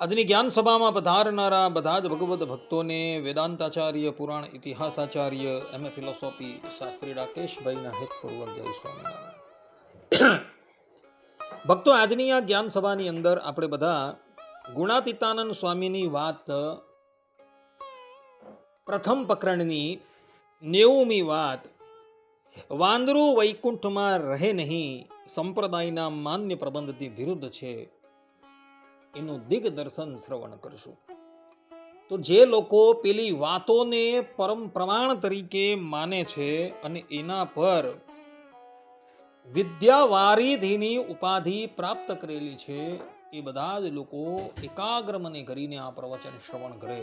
આજની જ્ઞાન સભામાં પધારનારા બધા જ ભગવદ્ ભક્તોને વેદાંતાચાર્ય, પુરાણ ઇતિહાસાચાર્ય એમ એ ફિલોસોફી શાસ્ત્રી રાકેશભાઈના હેતપૂર્વક જય સ્વામિનારાયણ. ભક્તો, આજની આ જ્ઞાન સભાની અંદર આપણે બધા ગુણાતીતાનંદ સ્વામીની વાત, પ્રથમ પ્રકરણની નેવુમી વાત, વાંદરું વૈકુંઠમાં રહે નહીં, સંપ્રદાયના માન્ય પ્રબંધથી વિરુદ્ધ છે. એનું દિગ્દર્શન શ્રવણ કરશું. તો જે લોકો પેલી વાતોને પરમ પ્રમાણ તરીકે માને છે અને એના પર વિદ્યાવારિધિની ઉપાધિ પ્રાપ્ત કરેલી છે, એ બધા જ લોકો એકાગ્ર મને કરીને આ પ્રવચન શ્રવણ કરે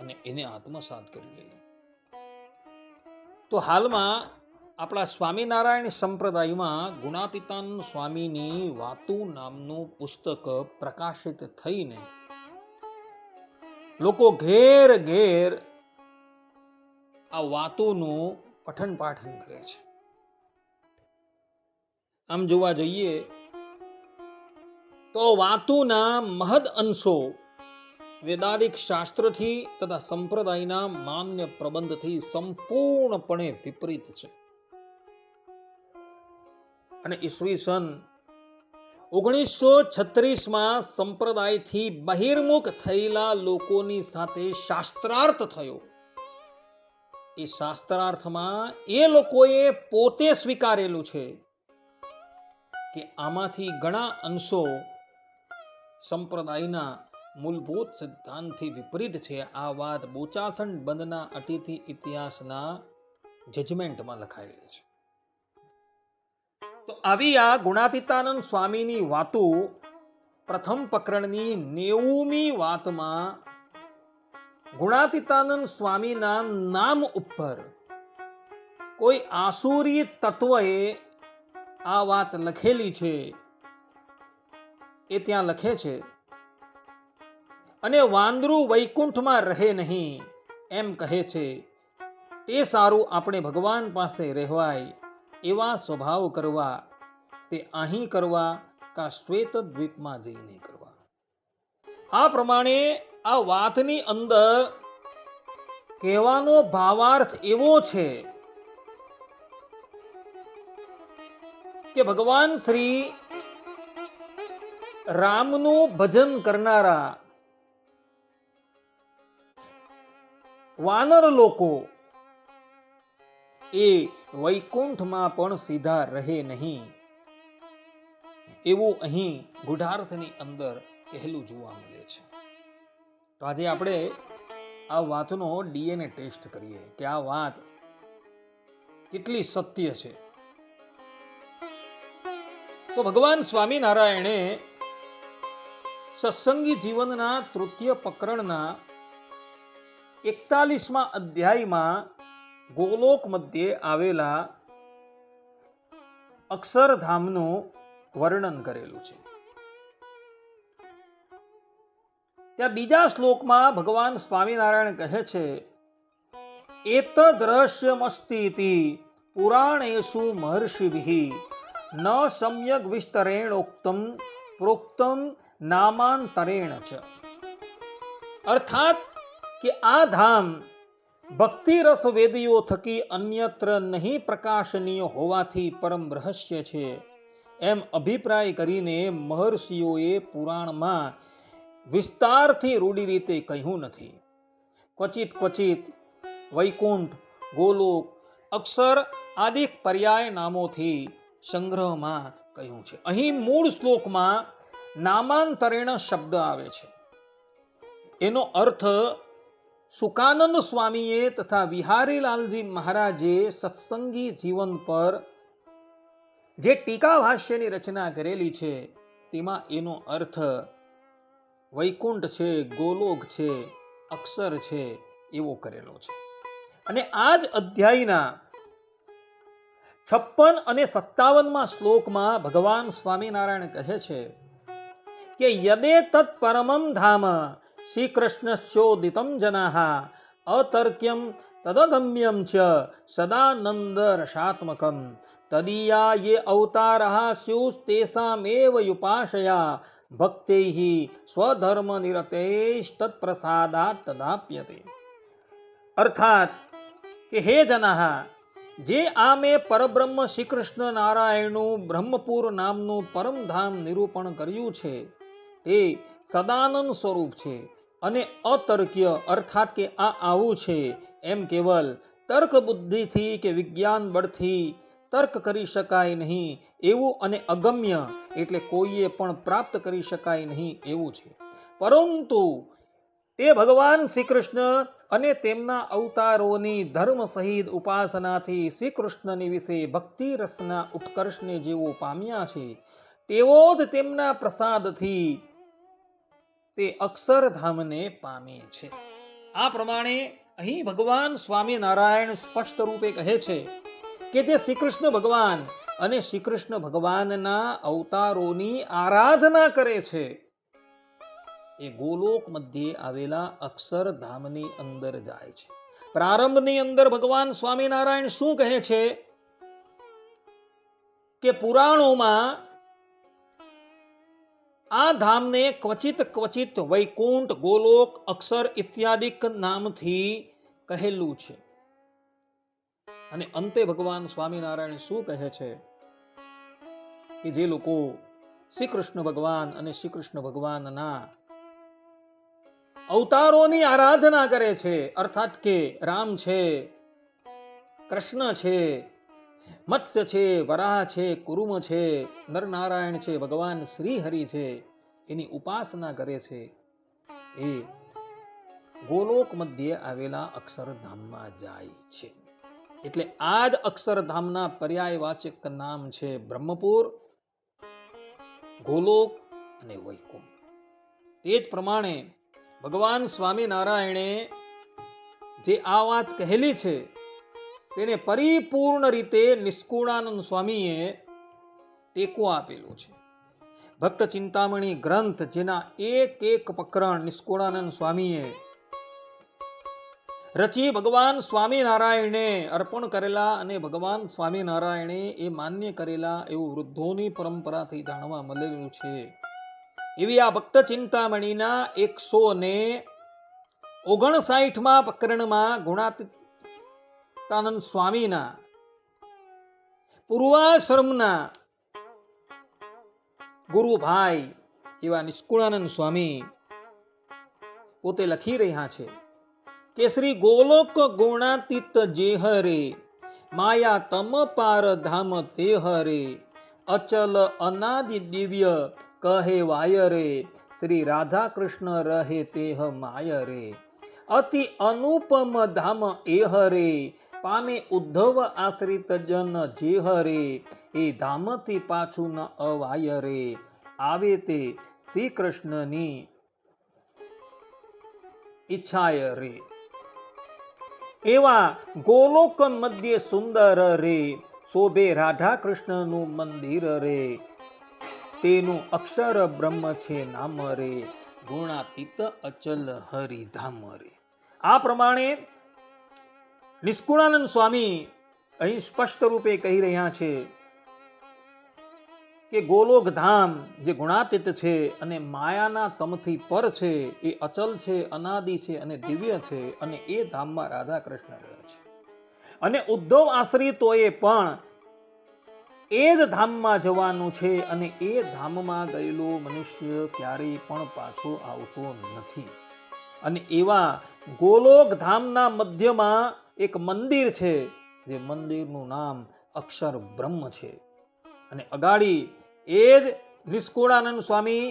અને એને આત્મસાત કરી લે. તો હાલમાં આપણા સ્વામિનારાયણ સંપ્રદાયમાં ગુણાતીતાન સ્વામીની વાતુ નામનું પુસ્તક પ્રકાશિત થઈને લોકો ઘેર ઘેર આ વાતોનું પઠન પાઠન કરે છે. આમ જોવા જઈએ તો વાતુના મહદ અંશો વેદાદિક શાસ્ત્રથી તથા સંપ્રદાયના માન્ય પ્રબંધથી સંપૂર્ણપણે વિપરીત છે. અને ઈસવીસન ઓગણીસો છત્રીસમાં સંપ્રદાયથી બહિર્મુખ થયેલા લોકોની સાથે શાસ્ત્રાર્થ થયો. એ શાસ્ત્રાર્થમાં એ લોકોએ પોતે સ્વીકારેલું છે કે આમાંથી ઘણા અંશો સંપ્રદાયના મૂળભૂત સિદ્ધાંતથી વિપરીત છે. આ વાત બોચાસણ બંધના અતિથિ ઇતિહાસના જજમેન્ટમાં લખાયેલી છે. આવી આ ગુણાતીતાનંદ સ્વામીની વાતો પ્રથમ પ્રકરણની નેવુમી વાતમાં ગુણાતીતાનંદ સ્વામીના નામ ઉપર કોઈ આસુરી તત્વએ આ વાત લખેલી છે. એ ત્યાં લખે છે, અને વાંદરું વૈકુંઠમાં રહે નહીં એમ કહે છે. તે સારું આપણે ભગવાન પાસે રહેવાય એવા સ્વભાવ કરવા તે અહીં કરવા કા શ્વેત દ્વીપમાં જઈને કરવા. આ પ્રમાણે આ વાતની અંદર કહેવાનો ભાવાર્થ એવો છે કે ભગવાન શ્રી રામનું ભજન કરનારા વાનર લોકો એ વૈકુંઠમાં પણ સીધા રહે નહીં. એવું અહીં ગુઢાર્થની અંદર કહેલું જોવા મળે છે. તો આજે આપણે આ વાતનો ડીએનએ ટેસ્ટ કરીએ કે આ વાત કેટલી સત્ય છે. તો ભગવાન સ્વામિનારાયણે સત્સંગી જીવનના તૃતીય પ્રકરણના એકતાલીસમાં અધ્યાયમાં ગોલોક મધ્યે આવેલા અક્ષરધામનું વર્ણન કરેલું છે. ત્યાં બીજા શ્લોકમાં ભગવાન સ્વામિનારાયણ કહે છે એતદ રહસ્યમસ્તી પુરાણેશુ મહર્ષિભિ ન સમ્યક વિસ્તરેણોક્તમ પ્રોક્તમ નામાંતરેણ છે અર્થાત કે આ ધામ ભક્તિ રસ વેદીઓ થકી અન્યત્ર નહીં પ્રકાશનીય હોવાથી પરમ રહસ્ય છે. એમ અભિપ્રાય કરીને મહર્ષિઓએ પુરાણમાં વિસ્તારથી રૂઢી રીતે કહ્યું નથી. ક્વચિત ક્વચિત, વૈકુંઠ, ગોલોક, અક્ષર આદિ પર્યાય નામોથી સંગ્રહમાં કહ્યું છે. અહીં મૂળ શ્લોકમાં નામાંતરેણ શબ્દ આવે છે. એનો અર્થ, સુકાનંદ સ્વામીએ તથા વિહારીલાલજી મહારાજે સત્સંગી જીવન પર જે ટીકા ભાષ્યની રચના કરેલી છે, તેમાં એનો અર્થ વૈકુંઠ છે, ગોલોક છે, અક્ષર છે, એવો કરેલો છે. અને આ જ અધ્યાયના છપ્પન અને સત્તાવનમાં શ્લોકમાં ભગવાન સ્વામિનારાયણ કહે છે કે, યદે તત્ પરમમ ધામ શ્રી કૃષ્ણશ્ચોદિતમ જનાહા અતર્ક્યમ તદગમ્યમ ચ સદાનંદ રસાત્મકમ તદીયા યે અવતારઃ સ્યુસ્તેષામેવ યુપાશયા ભક્તૈઃ સ્વધર્મ નિરતૈસ્તત્પ્રસાદાત તદાપ્યતે અર્થાત કે હે જનાહ જે આ મેં પરબ્રહ્મ શ્રી કૃષ્ણ નારાયણનું બ્રહ્મપુર નામનું પરમધામ નિરૂપણ કર્યું છે તે સદાનંદ સ્વરૂપ છે અને અતર્ક્ય અર્થાત કે આ આવું છે એમ કેવલ તર્ક બુદ્ધિથી કે વિજ્ઞાન બળથી તર્ક કરી શકાય નહીં. એવું અને અગમ્ય એટલે કોઈએ પણ પ્રાપ્ત કરી શકાય નહીં એવું છે. પરંતુ તે ભગવાન શ્રી કૃષ્ણ અને તેમના અવતારોની ધર્મ સહિત ઉપાસનાથી શ્રી કૃષ્ણની વિશે ભક્તિ રસના ઉત્કર્ષને જેવો પામ્યા છે, તેવો જ તેમના પ્રસાદથી તે અક્ષરધામને પામે છે. આ પ્રમાણે અહીં ભગવાન સ્વામિનારાયણ સ્પષ્ટ રૂપે કહે છે કે તે શ્રી કૃષ્ણ ભગવાન અને શ્રી કૃષ્ણ ભગવાનના અવતારોની આરાધના કરે છે. એ ગોલોક મધ્યે આવેલા અક્ષરધામની અંદર જાય છે. પ્રારંભની અંદર ભગવાન સ્વામિનારાયણ શું કહે છે? કે પુરાણોમાં આ ધામને ક્વચિત ક્વચિત વૈકુંઠ, ગોલોક, અક્ષર ઇત્યાદિક નામથી કહેલું છે. અને અંતે ભગવાન સ્વામિનારાયણ શું કહે છે કે જે લોકો શ્રી કૃષ્ણ ભગવાન અને શ્રી કૃષ્ણ ભગવાનના અવતારોની આરાધના કરે છે, અર્થાત કે રામ છે, કૃષ્ણ છે, મત્સ્ય છે, વરાહ છે, કુરુમ છે, નરનારાયણ છે, ભગવાન શ્રીહરિ છે, એની ઉપાસના કરે છે. એ ગોલોક મધ્યે આવેલા અક્ષરધામમાં જાય છે. એટલે આ જ અક્ષરધામના પર્યાયવાચક નામ છે બ્રહ્મપુર, ગોલોક અને વૈકુંઠ. તે જ પ્રમાણે ભગવાન સ્વામિનારાયણે જે આ વાત કહેલી છે, તેને પરિપૂર્ણ રીતે નિષ્કુળાનંદ સ્વામીએ ટેકો આપેલો છે. ભક્ત ચિંતામણી ગ્રંથ જેના એક એક પ્રકરણ નિષ્કુળાનંદ સ્વામીએ રચી ભગવાન સ્વામિનારાયણે અર્પણ કરેલા અને ભગવાન સ્વામિનારાયણે એ માન્ય કરેલા એવું વૃદ્ધોની પરંપરાથી જાણવા મળેલું છે. એવી આ ભક્ત ચિંતામણીના એકસો ને ઓગણસાઠમાં પ્રકરણમાં ગુણાતીતાનંદ સ્વામીના પૂર્વાશ્રમના ગુરુભાઈ એવા નિષ્કુળાનંદ સ્વામી પોતે લખી રહ્યા છે. કે શ્રી ગોલોક ગુણાતીત જે હરે, માયા તમ પાર ધામ તે હરે, અચલ અનાદિ દિવ્ય કહે વાય રે, શ્રી રાધા કૃષ્ણ રહે તેહ માય રે. અતિ અનુપમ ધામ એ હરે, પામે ઉદ્ધવ આશ્રિત જન જે હરે, એ ધામથી પાછું ન અવાય રે, આવે તે શ્રી કૃષ્ણની ઈચ્છાય રે. એવા ગોલોક મધ્ય સુંદર રે, શોભે રાધા કૃષ્ણનું મંદિર રે. તેનું અક્ષર બ્રહ્મ છે નામ રે, ગુણાતીત અચલ હરિધામ રે. આ પ્રમાણે નિષ્કુળાનંદ સ્વામી અહીં સ્પષ્ટ રૂપે કહી રહ્યા છે કે ગોલોક ધામ જે ગુણાતીત છે અને માયાના તમથી પર છે, એ અચલ છે, અનાદિ છે અને દિવ્ય છે અને એ ધામમાં રાધા કૃષ્ણ રહે છે. અને ઉદ્ધવ આશ્રિતોએ પણ એ જ ધામમાં જવાનું છે અને એ ધામમાં ગયેલો મનુષ્ય ક્યારેય પણ પાછો આવતો નથી. અને એવા ગોલોક ધામના મધ્યમાં એક મંદિર છે, જે મંદિરનું નામ અક્ષર બ્રહ્મ છે. અને અગાડી એ જ નિષ્કુળાનંદ સ્વામી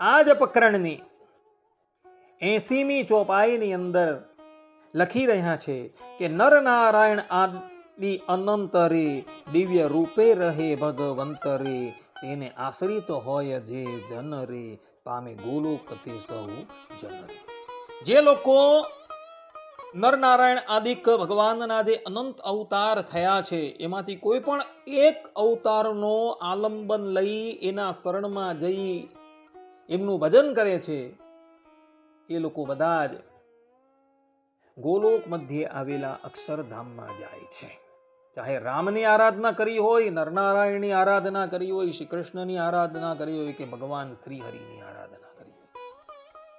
આ જ પ્રકરણની એસીમી ચોપાઈની અંદર લખી રહ્યા છે કે નર નારાયણ આદિ અનંતરે દિવ્ય રૂપે રહે ભગવંતરે એને આશ્રિત હોય જે જન રે પામે ગોલોકતે સૌ જન જે લોકો નરનારાયણ આદિક ભગવાનના જે અનંત અવતાર થયા છે, એમાંથી કોઈ પણ એક અવતારનો આલંબન લઈ એના શરણમાં જઈ એમનું ભજન કરે છે, એ લોકો બધા જ ગોલોક મધ્યે આવેલા અક્ષરધામમાં જાય છે. ચાહે રામની આરાધના કરી હોય, નરનારાયણની આરાધના કરી હોય શ્રી કૃષ્ણની આરાધના કરી હોય કે ભગવાન શ્રીહરિની આરાધના કરી હોય.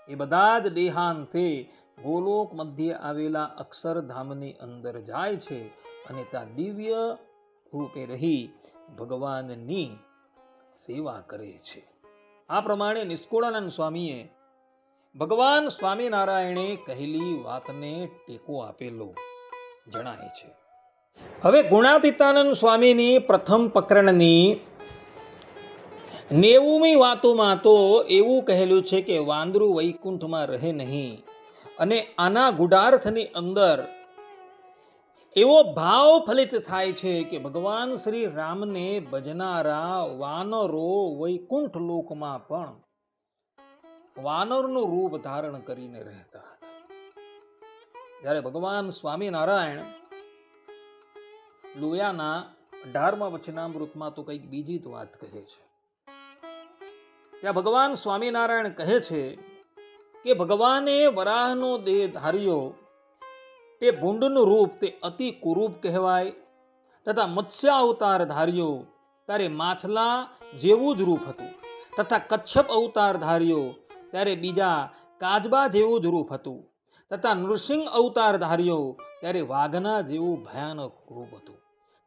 એ બધા જ દેહાંતે ગોલોક મધ્યે આવેલા અક્ષરધામની અંદર જાય છે અને ત્યાં દિવ્ય રૂપે રહી ભગવાનની સેવા કરે છે. આ પ્રમાણે નિષ્કુળાનંદ સ્વામીએ ભગવાન સ્વામિનારાયણે કહેલી વાતને ટેકો આપેલો જણાય છે. હવે ગુણાતીતાનંદ સ્વામીની પ્રથમ પ્રકરણની નેવુમી વાતોમાં તો એવું કહેલું છે કે વાંદરું વૈકુંઠમાં રહે નહીં. અને આના ગુડાર્થની અંદર એવો ભાવ ફલિત થાય છે કે ભગવાન શ્રી રામને ભજનારા વાનરો વૈકુંઠ લોકમાં પણ વાનરનું રૂપ ધારણ કરીને રહેતા હતા. જ્યારે ભગવાન સ્વામિનારાયણ લોયાના અઢારમા વચનામૃતમાં તો કંઈક બીજી જ વાત કહે છે. ત્યાં ભગવાન સ્વામિનારાયણ કહે છે કે ભગવાને વરાહનો દેહ ધાર્યો, તે ભૂંડનું રૂપ તે અતિ કુરૂપ કહેવાય, તથા મત્સ્ય અવતાર ધાર્યો, ત્યારે માછલા જેવું જ રૂપ હતું, તથા કચ્છપ અવતાર ધાર્યો, ત્યારે બીજા કાજબા જેવું જ રૂપ હતું, તથા નૃસિંહ અવતાર ધાર્યો, ત્યારે વાઘના જેવું ભયાનક રૂપ હતું,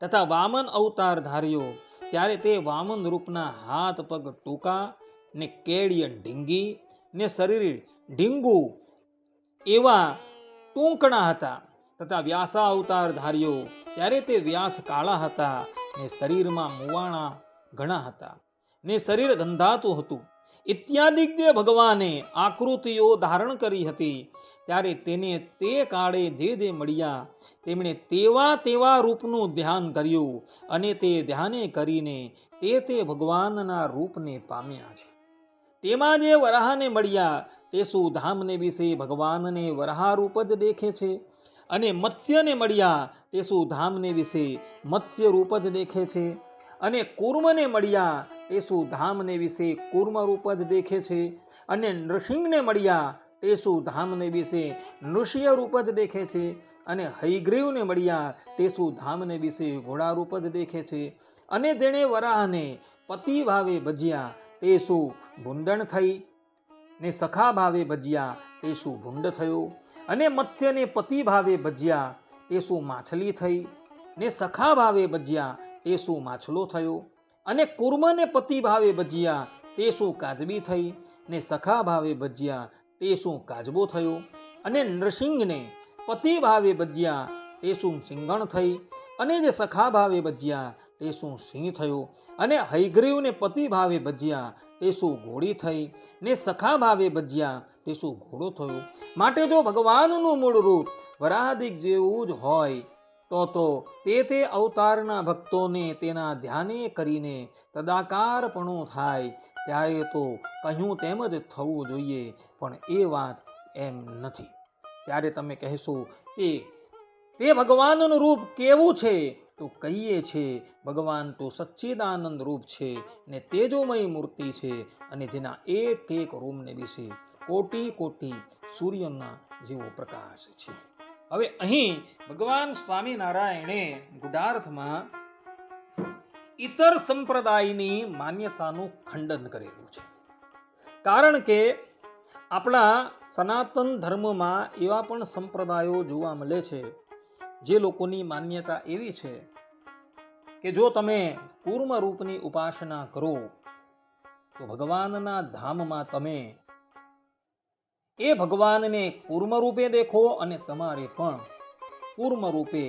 તથા વામન અવતાર ધાર્યો, ત્યારે તે વામન રૂપના હાથ પગ ટૂંકા, ને કેડિયન ઢીંગી, ને શરીર ઢીંગું એવા ટૂંકણા હતા તથા વ્યાસા અવતાર ધાર્યો ત્યારે તે વ્યાસ કાળા હતા ને શરીરમાં મુવાણા ઘણા હતા ને શરીર ગંધાતું હતું. ઇત્યાદિ ભગવાને આકૃતિઓ ધારણ કરી હતી. ત્યારે તેને તે કાળે જે જે મળ્યા તેમણે તેવા તેવા રૂપનું ધ્યાન કર્યું અને તે ધ્યાને કરીને તે તે ભગવાનના રૂપને પામ્યા છે. તેમાં જે વરાહને મળ્યા તે સુધામને વિશે ભગવાનને વરાહ રૂપ જ દેખે છે. અને મત્સ્યને મળ્યા તે સુધામને વિશે મત્સ્ય રૂપ જ દેખે છે. અને કુર્મને મળ્યા તે સુધામને વિશે કુર્મ રૂપ જ દેખે છે. અને નૃસિંહને મળ્યા તે સુધામને વિશે નૃષ્ય રૂપ જ દેખે છે. અને હૈગ્રીવને મળ્યા તે સુધામને વિશે ઘોડા રૂપ જ દેખે છે. અને જેણે વરાહને પતિ ભાવે ભજ્યા તે સુ ભૂંડણ થઈ. ને સખા ભાવે ભજ્યા તે શું ભૂંડ થયો. અને મત્સ્યને પતિ ભાવે ભજ્યા તે શું માછલી થઈ. ને સખા ભાવે ભજ્યા તે શું માછલો થયો. અને કુર્મને પતિ ભાવે ભજ્યા તે શું કાજબી થઈ. ને સખા ભાવે ભજ્યા તે શું કાજબો થયો. અને નૃસિંહને પતિ ભાવે ભજ્યા તે શું સિંગણ થઈ. અને જે સખા ભાવે ભજ્યા તે શું સિંહ થયો. અને હૈગ્રીવને પતિ ભાવે ભજ્યા તે શું ઘોડી થઈ ને સખા ભાવે ભજ્યા? તે શું ઘોડો થયો? માટે જો ભગવાનનું મૂળ રૂપ વરાહદિક જેવું જ હોય, તો તો તે તે અવતારના ભક્તોને તેના ધ્યાને કરીને તદાકારપણું થાય. ત્યારે તો કહ્યું તેમ જ થવું જોઈએ, પણ એ વાત એમ નથી. ત્યારે તમે કહેશો કે તે ભગવાનનું રૂપ કેવું છે? તો કહીએ છે, ભગવાન તો સચ્ચિદાનંદ રૂપ છે ને તેજોમય મૂર્તિ છે અને જેના એક એક રૂમને વિશે કોટી કોટી સૂર્યના જેવો પ્રકાશ છે. હવે અહીં ભગવાન સ્વામિનારાયણે ગુડાર્થમાં ઇતર સંપ્રદાયની માન્યતાનું ખંડન કરેલું છે. કારણ કે આપણા સનાતન ધર્મમાં એવા પણ સંપ્રદાયો જોવા મળે છે જે લોકોની માન્યતા એવી છે કે જો તમે કૂર્મ રૂપની ઉપાસના કરો, તો ભગવાનના ધામમાં તમે એ ભગવાનને કૂર્મ રૂપે દેખો અને તમારે પણ કૂર્મ રૂપે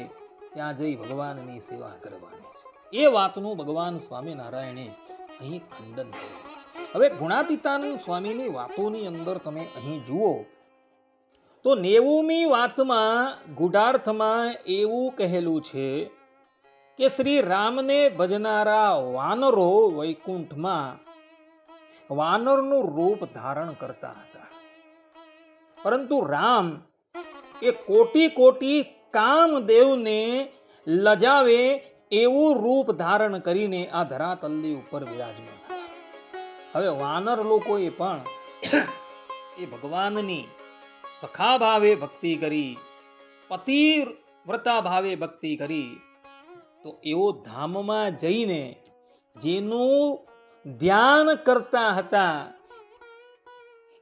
ત્યાં જઈ ભગવાનની સેવા કરવાની છે. એ વાતનું ભગવાન સ્વામિનારાયણે અહીં ખંડન કર્યું હવે ગુણાતીતાનંદ સ્વામીની વાતોની અંદર તમે અહીં જુઓ તો નેવુમી વાતમાં ગુઢાર્થમાં એવું કહેલું છે કે શ્રી રામને ભજનારા વાનરો વૈકુંઠમાં વાનરનું રૂપ ધારણ કરતા હતા. પરંતુ રામ એ કોટી કોટી કામદેવને લજાવે એવું રૂપ ધારણ કરીને આ ધરાતલ્લી ઉપર વિરાજમાન હવે વાનર લોકોએ પણ એ ભગવાનની સખા ભાવે ભક્તિ કરી પતિ વ્રતા ભાવે ભક્તિ કરી. તો એવો ધામમાં જઈને જેનું ધ્યાન કરતા હતા,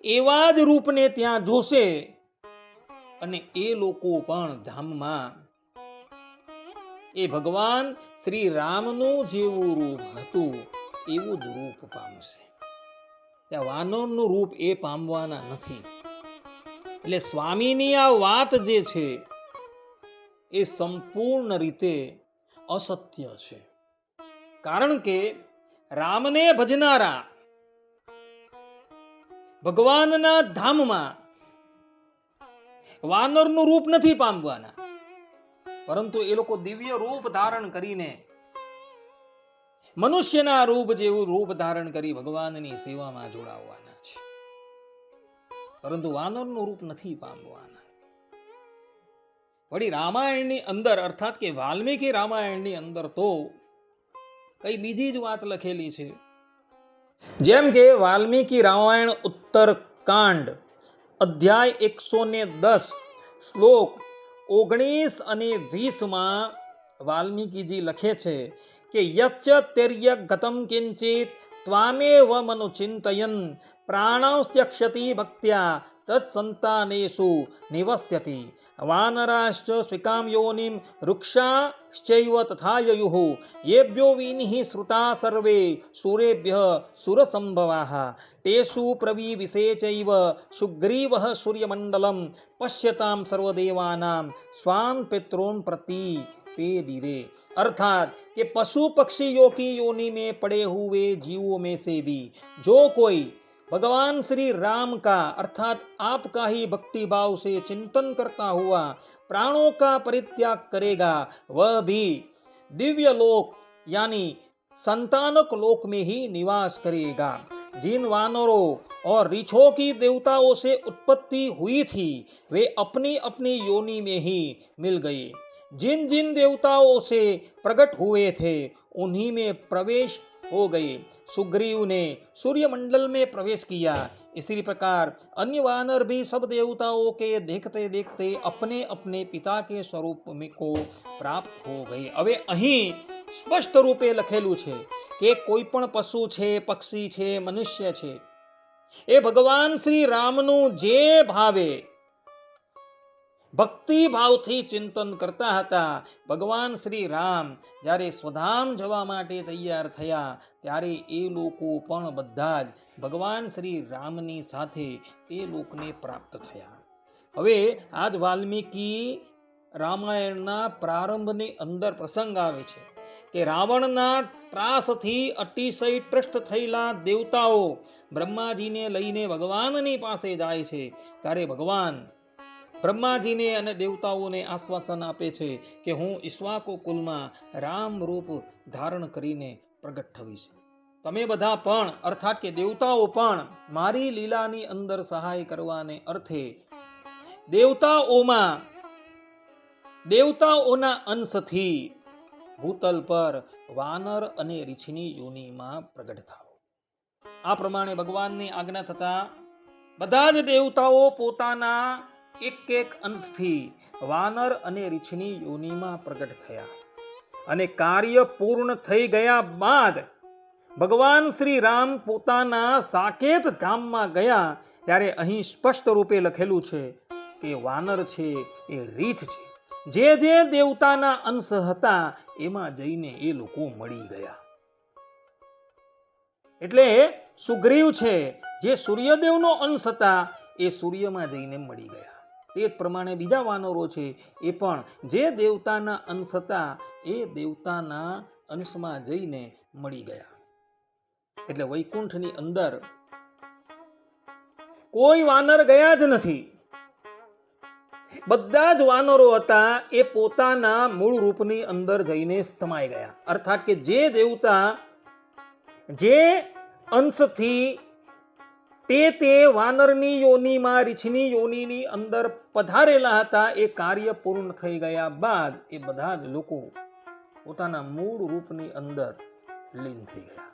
એવા જ રૂપને ત્યાં જોશે અને એ લોકો પણ ધામમાં. એ ભગવાન શ્રી રામનું જેવું રૂપ હતું, એવું જ રૂપ પામશે. ત્યાં વાનરનું રૂપ એ પામવાના નથી. એટલે સ્વામીની આ વાત જે છે, એ સંપૂર્ણ રીતે અસત્ય છે. કારણ કે રામને ભજનારા ભગવાનના ધામમાં વાનરનું રૂપ નથી પામવાના. પરંતુ એ લોકો દિવ્ય રૂપ ધારણ કરીને મનુષ્યના રૂપ જેવું રૂપ ધારણ કરી ભગવાનની સેવામાં જોડાવવાના પરંતુ વાનરનું રૂપ નથી પામવાના. વળી રામાયણની અંદર, અર્થાત કે વાલ્મીકી રામાયણની અંદર તો કઈ બીજી જ વાત લખેલી છે. જેમ કે વાલ્મીકી રામાયણ ઉત્તર કાંડ અધ્યાય એકસો ને દસ, શ્લોક ઓગણીસ અને વીસમાં વાલ્મીકીજી લખે છે કે યચ્ચ તેર્ય ગતમ કિંચિત ત્વામેવ મનુ ચિંતયન પ્રાણસ્ત્યક્ષતિ ભક્ત્યા તત્સંતાનેષુ નિવસ્યતિ વાનરાશ્ચ સ્વિકામ યોનિમ વૃક્ષાશ્ચૈવ તથા યયુઃ યેભ્યો વિનિઃ શ્રુતા સર્વે સુરેભ્ય સુરસંભવાઃ તેષુ પ્રવિવિશેચૈવ સુગ્રીવઃ સૂર્યમંડલમ પશ્યતામ સર્વદેવાનામ સ્વાન પિતॄન પ્રતિ पेदिरे अर्थात कि पशु पक्षियों की योनि में पड़े हुए जीवों में से भी जो कोई भगवान श्री राम का, अर्थात आपका ही भक्ति भाव से चिंतन करता हुआ प्राणों का परित्याग करेगा, वह भी दिव्य लोक, यानी संतानक लोक में ही निवास करेगा। जिन वानरों और रीछों की देवताओं से उत्पत्ति हुई थी, वे अपनी अपनी योनि में ही मिल गए। जिन जिन देवताओं से प्रकट हुए थे उन्हीं में प्रवेश हो गए सुग्रीव ने सूर्यमंडल में प्रवेश किया इसी प्रकार अन्य वानर भी सब देवताओं के देखते देखते अपने अपने पिता के स्वरूप में को પ્રાપ્ત હો ગઈ હવે અહીં સ્પષ્ટ રૂપે લખેલું છે કે કોઈ પણ પશુ છે પક્ષી છે મનુષ્ય છે એ ભગવાન શ્રી રામનું જે ભાવે ભક્તિ ભાવથી ચિંતન કરતા હતા. ભગવાન શ્રી રામ જ્યારે સ્વધામ જવા માટે તૈયાર થયા, ત્યારે એ લોકો પણ બધા જ ભગવાન શ્રી રામની સાથે એ લોકને પ્રાપ્ત થયા. હવે આજ વાલ્મીકી રામાયણના પ્રારંભની અંદર પ્રસંગ આવે છે કે રાવણના ત્રાસથી અતિશય ટ્રસ્ટ થયેલા દેવતાઓ બ્રહ્માજીને લઈને ભગવાનની પાસે જાય છે. ત્યારે ભગવાન બ્રહ્માજીને અને દેવતાઓને આશ્વાસન આપે છે કે હું ઈશ્વાકો કુલમાં રામ રૂપ ધારણ કરીને પ્રગટ થવીશ. તમે બધા પણ, અર્થાત કે દેવતાઓ પણ, મારી લીલાની અંદર સહાય કરવાને અર્થે દેવતાઓમાં, દેવતાઓના અંશથી ભૂતલ પર વાનર અને રીછની યોનિમાં પ્રગટ થાઓ. આ પ્રમાણે ભગવાનની આજ્ઞા થતા બધા જ દેવતાઓ પોતાના એક એક અંશથી વાનર અને રીછની યોનિમાં પ્રગટ થયા અને કાર્ય પૂર્ણ થઈ ગયા બાદ ભગવાન શ્રી રામ પોતાના સાકેત ગામમાં ગયા ત્યારે અહીં સ્પષ્ટ રૂપે લખેલું છે કે વાનર છે એ રીછ છે. જે જે દેવતાના અંશ હતા એમાં જઈને એ લોકો મળી ગયા. એટલે સુગ્રીવ છે જે સૂર્યદેવનો અંશ હતા એ સૂર્યમાં જઈને મળી ગયા. તે જ પ્રમાણે બીજા વાનરો છે, એ પણ જે દેવતાના અંશ હતા, એ દેવતાના અંશમાં જઈને મળી ગયા. એટલે વૈકુંઠની અંદર કોઈ વાનર ગયા જ નથી. બધા જ વાનરો હતા, એ પોતાના મૂળ રૂપની અંદર જઈને સમાઈ ગયા. અર્થાત કે જે દેવતા જે અંશથી તે તે વાનરની યોનીમાં, રીછની યોનીની અંદર પધારેલા હતા. એ કાર્ય પૂર્ણ થઈ ગયા બાદ એ બધા જ લોકો પોતાના મૂળ રૂપની અંદર લીન થઈ ગયા.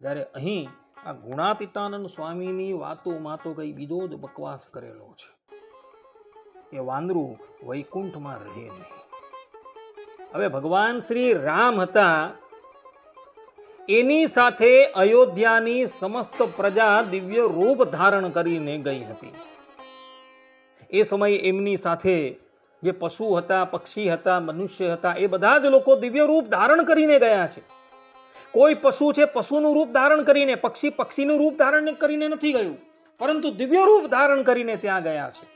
જ્યારે અહીં આ ગુણાતીતાનંદ સ્વામીની વાતોમાં તો કંઈ બીજો જ બકવાસ કરેલો છે. એ વાંદરું વૈકુંઠમાં રહે નહીં. હવે ભગવાન શ્રી રામ હતા. એની સાથે અયોધ્યાની સમસ્ત પ્રજા દિવ્ય રૂપ ધારણ કરીને ગઈ હતી. એ સમયે એમની સાથે જે પશુ હતા, પક્ષી હતા, મનુષ્ય હતા, એ બધા જ લોકો દિવ્ય રૂપ ધારણ કરીને ગયા છે. કોઈ પશુ છે, પશુનું રૂપ ધારણ કરીને, પક્ષી પક્ષીનું રૂપ ધારણ કરીને નથી ગયું, પરંતુ દિવ્ય રૂપ ધારણ કરીને ત્યાં ગયા છે.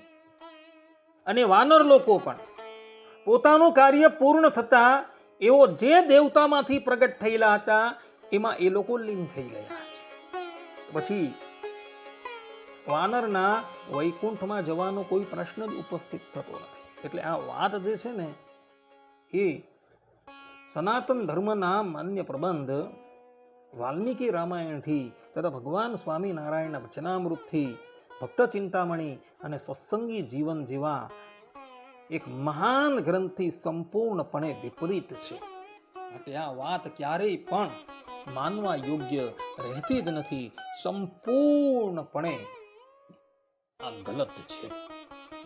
અને વાનર લોકો પણ પોતાનું કાર્ય પૂર્ણ થતા એઓ જે દેવતામાંથી પ્રગટ થયેલા હતા એમાં એ લોકો લીન થઈ ગયા. છે પછી વાનરના વૈકુંઠમાં જવાનો કોઈ પ્રશ્ન જ ઉપસ્થિત થતો નથી. એટલે આ વાત જે છે ને, એ સનાતન ધર્મના માન્ય પ્રબંધ વાલ્મીકી રામાયણથી તથા ભગવાન સ્વામિનારાયણના વચનામૃતથી, ભક્ત ચિંતામણી અને સત્સંગી જીવન જેવા એક મહાન ગ્રંથથી સંપૂર્ણપણે વિપરીત છે. માટે આ વાત ક્યારેય પણ માનવા યોગ્ય રહેતી જ નથી. સંપૂર્ણપણે આ ગલત છે.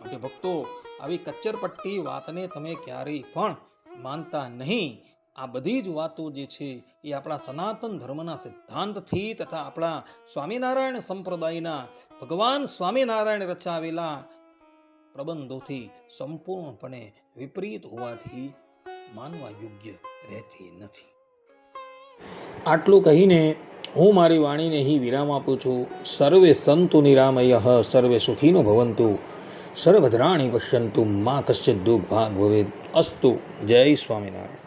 માટે ભક્તો, આવી કચ્ચરપટ્ટી વાતને તમે ક્યારેય પણ માનતા નહીં. આ બધી જ વાતો જે છે એ આપણા સનાતન ધર્મના સિદ્ધાંતથી તથા આપણા સ્વામિનારાયણ સંપ્રદાયના ભગવાન સ્વામિનારાયણ રચાવેલા પ્રબંધોથી સંપૂર્ણપણે વિપરીત હોવાથી માનવા યોગ્ય રહેતી નથી. આટલું કહીને હું મારી વાણીને અહીં વિરામ આપું છું. સર્વે સંતુ નિરામય, સર્વે સુખીનો ભવંતુ, સર્વધરાણી પશ્યંતુ, મા કશ્ય દુઃખ ભાગ ભવે અસ્તુ. જય સ્વામિનારાયણ.